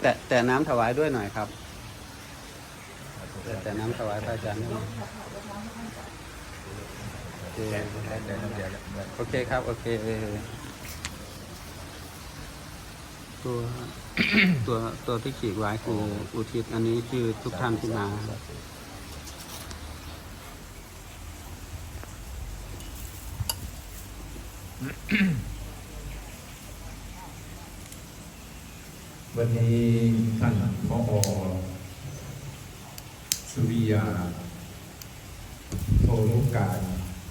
แต่แต่น้ำถวายด้วยหน่อยครับ แต่แต่น้ำถวายพระอาจารย์ด้วยหน่อยโอเคโอเคครับ โอเคตัวตัวตัวที่ขีดไว้คืออุทิศอันนี้คือทุกท่านที่มา วันนี้ท่านพอสุริยาโทรุการ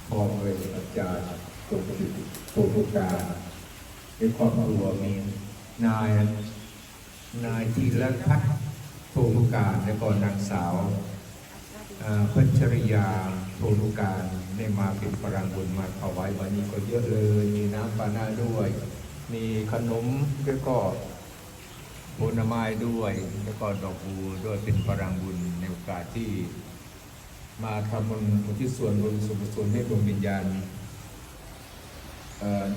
พอเลยอาจารย์ตกจิโทรุการในครอบครัวมีนายนายธีรพัฒน์โทรุการและก็นางสาวอ่าพัชริยาโทรุการได้มาเป็นพลังบุญมาถวายวันนี้ก็เยอะเลย มีน้ำปานาด้วย มีขนมแล้วก็ ผลไม้ด้วยแล้วก็ดอกบูด้วยเป็นพลังบุญในโอกาสที่ มาทำบุญอุที่ส่วนบุญสุขส่วนให้ดวงวิญญาณ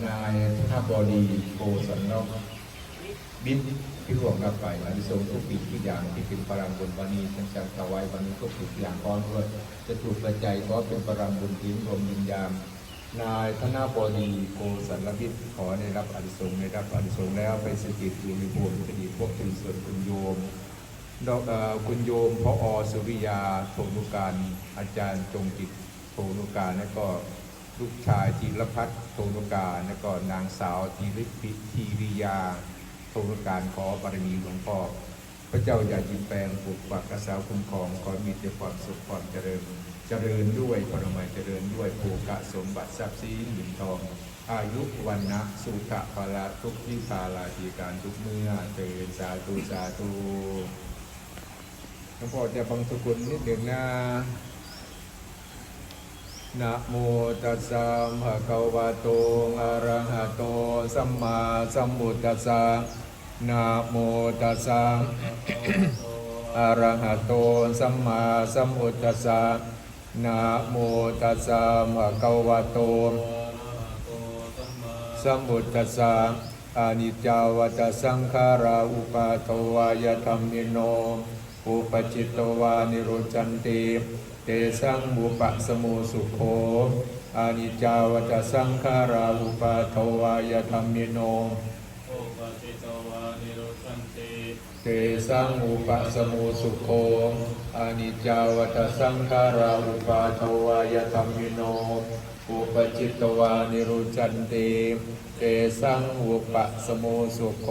นายท่าบอดีโกสันนอกบินที่ร่วมรับไปอันนี้ทรงทุกปีทุกอย่างที่เป็นพลังบุญวันนี้ทั้งจากถวายวันนี้ก็ถูกอย่างพร้อมด้วยจะถูกปัจจัยก็เป็นพลังบุญทิ้งรวมวิญญาณ นายธนาบดีโกสันลพิษขอได้รับอดิสงส์ได้รับอดิสงส์แล้วไปสถิตอยู่ในภูมิคดีพวกเป็นส่วนคุณโยมดอกคุณโยมพออสุริยาโทนุการอาจารย์จงจิตโทนุการและก็ลูกชายธีรพัฒน์โทนุการและก็นางสาวธีริปิธีริยาโทนุการขอบารมีหลวงพ่อพระเจ้าอย่ายินแปลงปกปักรักษาคุ้มครองขอมีแต่ความสุขความเจริญ เจริญด้วยปรมัยเจริญด้วยภูกะสมบัติทรัพย์สินหญิงทอง อายุวันนะสุขะพละทุกทิพาลาทีการทุกเมื่อเตือนสาธุสาธุหลวงพ่อจะบังสกุลนิดหนึ่งนะนะโมตัสสะภะคะวะโต อะระหะโต สัมมาสัมพุทธัสสะนะโมตัสสะอะระหะโต สัมมาสัมพุทธัสสะ นะโมตัสสะภะคะวะโตสัมพุทธัสสะอานิจจาวัตสังขาราอุปาโทวายธรรมิโนอุปจิตตวานิโรจันติเตสังบุปะสมุสุโขอานิจจาวัตสังขาราอุปาโทวายธรรมิโนโอปะติตวานิโร เตสังอุปสมุสุโคอนิจจาวัตสังขาราอุปาทวายธรรมิโน อุปจิตตวานิรุจันติเตสังอุปสมุสุโค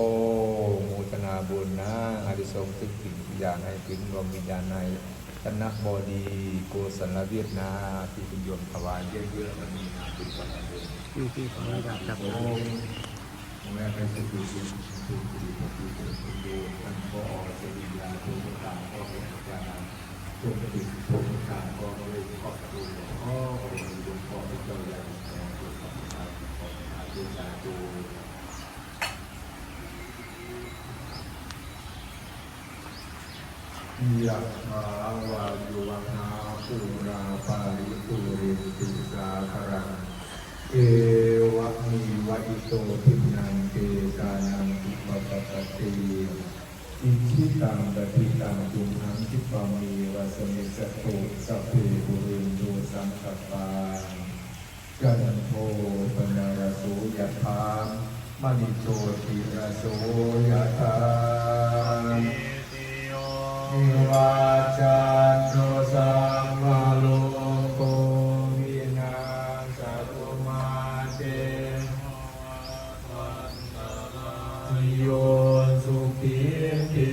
มูตนาบุญนะอาริสงทุกสิ่งทุกอย่างให้ถึงรวมวิญญาณในธนบดีโกศลเวียดนาที่คุณโยมถวายเยอะๆมันมีนะเป็นวันบุญนี่ที่ขออนุญาตครับโอ้ แม่ไปสุขุมสุขสุขสุขสุขสุขสุขสุขท่านพ่อสวิยาทุกการพ่อเป็นอาจารย์ทุกติทุการพ่อเลยขอบคุณพ่อเป็นบุญพ่อเป็นเจ้าใหญ่แห่งทุกขการขอบคุณอาจารย์ดูยะถาวายุวนาภูราปาริปุริติสาคารังเอ วะมีวะอิโตทินังเกกานังอุปปะปะติอิชิตังปฏิตังตุมหังคิปามีวะสมิสตุสัพเพบุรินโดสังคปาจันโทปนารโสยถามณิโชติระโสยถาติโยนิวา que